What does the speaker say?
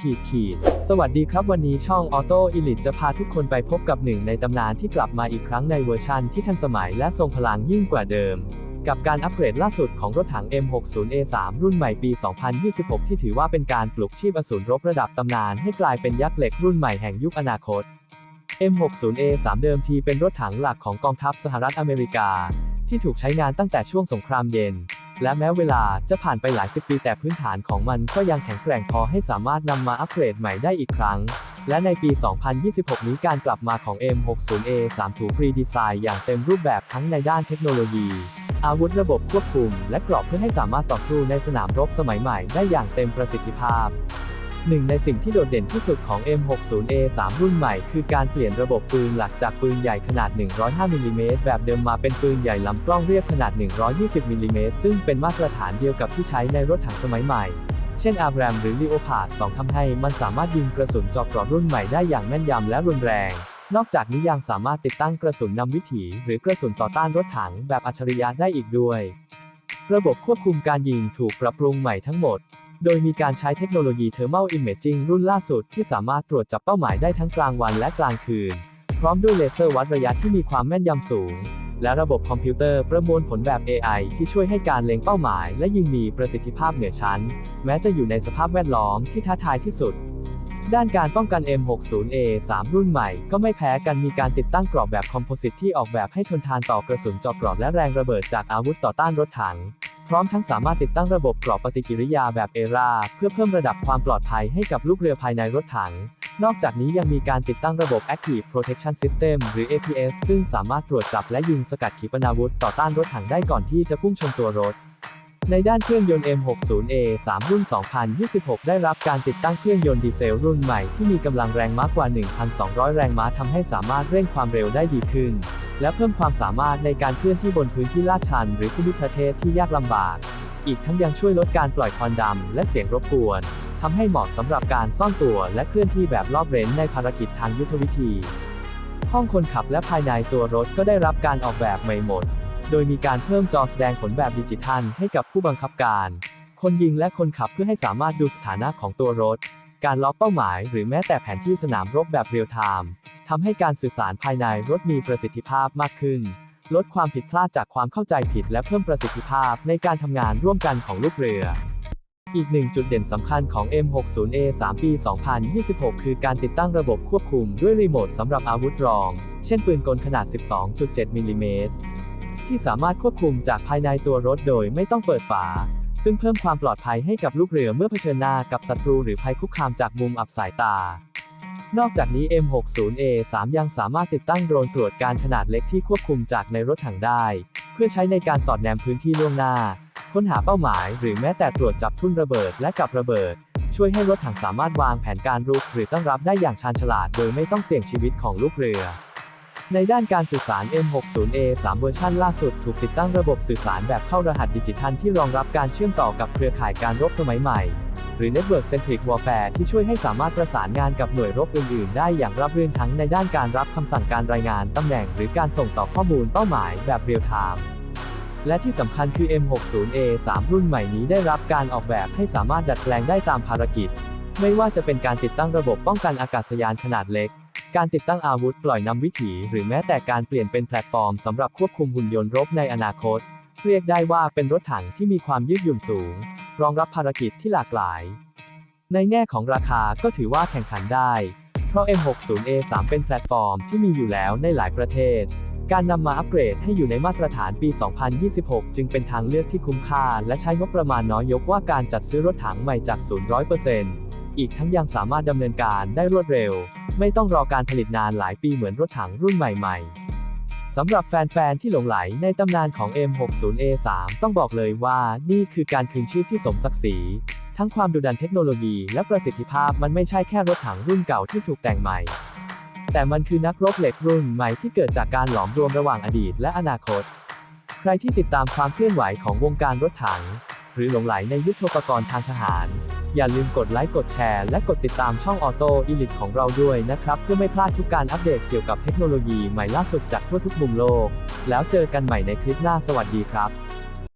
ขีดขีด สวัสดีครับวันนี้ช่อง Auto Elite จะพาทุกคนไปพบกับหนึ่งในตำนานที่กลับมาอีกครั้งในเวอร์ชันที่ทันสมัยและทรงพลังยิ่งกว่าเดิม กับการอัปเกรดล่าสุดของรถถัง M60A3 รุ่นใหม่ปี 2026 ที่ถือว่าเป็นการปลุกชีพอสูรรบระดับตำนานให้กลายเป็นยักษ์เหล็กรุ่นใหม่แห่งยุคอนาคต M60A3 เดิมทีเป็นรถถังหลักของกองทัพสหรัฐอเมริกา ที่ถูกใช้งานตั้งแต่ช่วงสงครามเย็น และแม้เวลาจะผ่านไปหลายสิบปีแต่พื้นฐานของมันก็ยังแข็งแกร่งพอให้สามารถนำมาอัปเกรดใหม่ได้อีกครั้ง และในปี 2026 นี้การกลับมาของ M60A3 ถูกรีดีไซน์อย่างเต็มรูปแบบทั้งในด้านเทคโนโลยี อาวุธระบบควบคุม และกรอบเพื่อให้สามารถต่อสู้ในสนามรบสมัยใหม่ได้อย่างเต็มประสิทธิภาพ หนึ่งในสิ่งที่โดดเด่นที่สุดของ M60A3 รุ่นใหม่ คือการเปลี่ยนระบบปืนหลักจากปืนใหญ่ขนาด 105มิลลิเมตรแบบเดิมมาเป็นปืนใหญ่ลำกล้องเรียบขนาด 120มิลลิเมตรซึ่งเป็นมาตรฐานเดียวกับที่ใช้ในรถถังสมัยใหม่ เช่น a b r a m หรือ Leopard 2ทำให้มันสามารถยิงกระสุนจาะเกราะรุ่นใหม่ได้อย่างแม่นยำและรุนแรง นอกจากนี้ยังสามารถติดตั้งกระสุนนำวิถี หรือกระสุนต่อต้านรถถังแบบอัจฉริยะได้อีกด้วย ระบบควบคุมการยิงถูกปรับปรุงใหม่ทั้งหมด โดยมีการใช้เทคโนโลยี Thermal Imaging รุ่นล่าสุดที่สามารถตรวจจับเป้าหมายได้ทั้งกลางวันและกลางคืน พร้อมด้วยเลเซอร์วัดระยะที่มีความแม่นยำสูง และระบบคอมพิวเตอร์ประมวลผลแบบ AI ที่ช่วยให้การเล็งเป้าหมาย และยิงมีประสิทธิภาพเหนือชั้น แม้จะอยู่ในสภาพแวดล้อมที่ท้าทายที่สุด ด้านการป้องกัน M60A3 รุ่นใหม่ ก็ไม่แพ้กันมีการติดตั้งกรอบแบบคอมโพสิตที่ออกแบบให้ทนทานต่อกระสุนเจาะกราะและแรงระเบิดจากอาวุธต่อต้านรถถัง พร้อมทั้งสามารถติดตั้งระบบกรอบปฏิกิริยาแบบเอราเพื่อเพิ่มระดับความปลอดภัยให้กับลูกเรือภายในรถถัง นอกจากนี้ยังมีการติดตั้งระบบ Active Protection System หรือ APS ซึ่งสามารถตรวจจับและยิงสกัดขีปนาวุธต่อต้านรถถังได้ก่อนที่จะพุ่งชนตัวรถในด้านเครื่องยนต์ M60A3 รุ่น 2026 ได้รับการติดตั้งเครื่องยนต์ดีเซลรุ่นใหม่ที่มีกำลังแรงม้ากว่า 1,200 แรงม้าทำให้สามารถเร่งความเร็วได้ดีขึ้น และเพิ่มความสามารถในการเคลื่อนที่บนพื้นที่ลาดชัน หรือภูมิประเทศที่ยากลำบาก อีกทั้งยังช่วยลดการปล่อยควันดำและเสียงรบกวนทำให้เหมาะสำหรับการซ่อนตัวและเคลื่อนที่แบบรอบเร้นในภารกิจทางยุทธวิธี ห้องคนขับและภายในตัวรถก็ได้รับการออกแบบใหม่หมด โดยมีการเพิ่มจอแสดงผลแบบดิจิทัลให้กับผู้บังคับการ คนยิงและคนขับเพื่อให้สามารถดูสถานะของตัวรถ การล็อกเป้าหมาย หรือแม้แต่แผนที่สนามรบแบบเรียลไทม์ ทำให้การสื่อสารภายในรถมีประสิทธิภาพมากขึ้น ลดความผิดพลาดจากความเข้าใจผิดและเพิ่มประสิทธิภาพในการทำงานร่วมกันของลูกเรือ อีกหนึ่งจุดเด่นสำคัญของ M60A3 ปี 2026 คือการติดตั้งระบบควบคุมด้วยรีโมทสำหรับอาวุธรอง เช่นปืนกลขนาด 12.7 มิลลิเมตรที่สามารถควบคุมจากภายในตัวรถโดยไม่ต้องเปิดฝา ซึ่งเพิ่มความปลอดภัยให้กับลูกเรือเมื่อเผชิญหน้ากับศัตรูหรือภัยคุกคามจากมุมอับสายตา นอกจากนี้ M60A3 ยังสามารถติดตั้งโดรนตรวจการขนาดเล็กที่ควบคุมจากในรถถังได้ เพื่อใช้ในการสอดแนมพื้นที่ล่วงหน้า ค้นหาเป้าหมาย หรือแม้แต่ตรวจจับทุ่นระเบิดและกับระเบิด ช่วยให้รถถังสามารถวางแผนการรุกหรือตั้งรับได้อย่างชาญฉลาด โดยไม่ต้องเสี่ยงชีวิตของลูกเรือ ในด้านการสื่อสาร M60A3 เวอร์ชันล่าสุดถูกติดตั้งระบบสื่อสารแบบเข้ารหัสดิจิทัลที่รองรับการเชื่อมต่อกับเครือข่ายการรบสมัยใหม่ หรือ Network Centric Warfare ที่ช่วยให้สามารถประสานงานกับหน่วยรบอื่นๆ ได้อย่างราบรื่นทั้งในด้านการรับคำสั่งการรายงานตำแหน่ง หรือการส่งต่อข้อมูลเป้าหมายแบบเรียลไทม์และที่สำคัญคือ M60A3 รุ่นใหม่นี้ได้รับการออกแบบให้สามารถดัดแปลงได้ตามภารกิจ ไม่ว่าจะเป็นการติดตั้งระบบป้องกันอากาศยานขนาดเล็ก การติดตั้งอาวุธปล่อยนำวิถี หรือแม้แต่การเปลี่ยนเป็นแพลตฟอร์มสำหรับควบคุมหุ่นยนต์รบในอนาคต เรียกได้ว่าเป็นรถถังที่มีความยืดหยุ่นสูง รองรับภารกิจที่หลากหลาย ในแง่ของราคาก็ถือว่าแข่งขันได้ เพราะ M60A3 เป็นแพลตฟอร์มที่มีอยู่แล้วในหลายประเทศ การนำมาอัปเกรดให้อยู่ในมาตรฐานปี 2026 จึงเป็นทางเลือกที่คุ้มค่า และใช้งบประมาณน้อยยกว่าการจัดซื้อรถถังใหม่จาก0%อีกทั้งยังสามารถดำเนินการได้รวดเร็ว ไม่ต้องรอการผลิตนานหลายปีเหมือนรถถังรุ่นใหม่ ๆ สำหรับแฟน ๆ ที่หลงไหลในตำนานของ M60A3 ต้องบอกเลยว่านี่คือการคืนชีพที่สมศักดิ์ศรี ทั้งความดุดันเทคโนโลยีและประสิทธิภาพมันไม่ใช่แค่รถถังรุ่นเก่าที่ถูกแต่งใหม่ แต่มันคือนักรบเหล็กรุ่นใหม่ที่เกิดจากการหลอมรวมระหว่างอดีตและอนาคต ใครที่ติดตามความเคลื่อนไหวของวงการรถถัง หรือหลงไหลในยุทโธปกรณ์ทางทหาร อย่าลืมกดไลค์กดแชร์และกดติดตามช่องออโต้อิลิทของเราด้วยนะครับ เพื่อไม่พลาดทุกการอัปเดตเกี่ยวกับเทคโนโลยีใหม่ล่าสุดจากทั่วทุกมุมโลก แล้วเจอกันใหม่ในคลิปหน้าสวัสดีครับ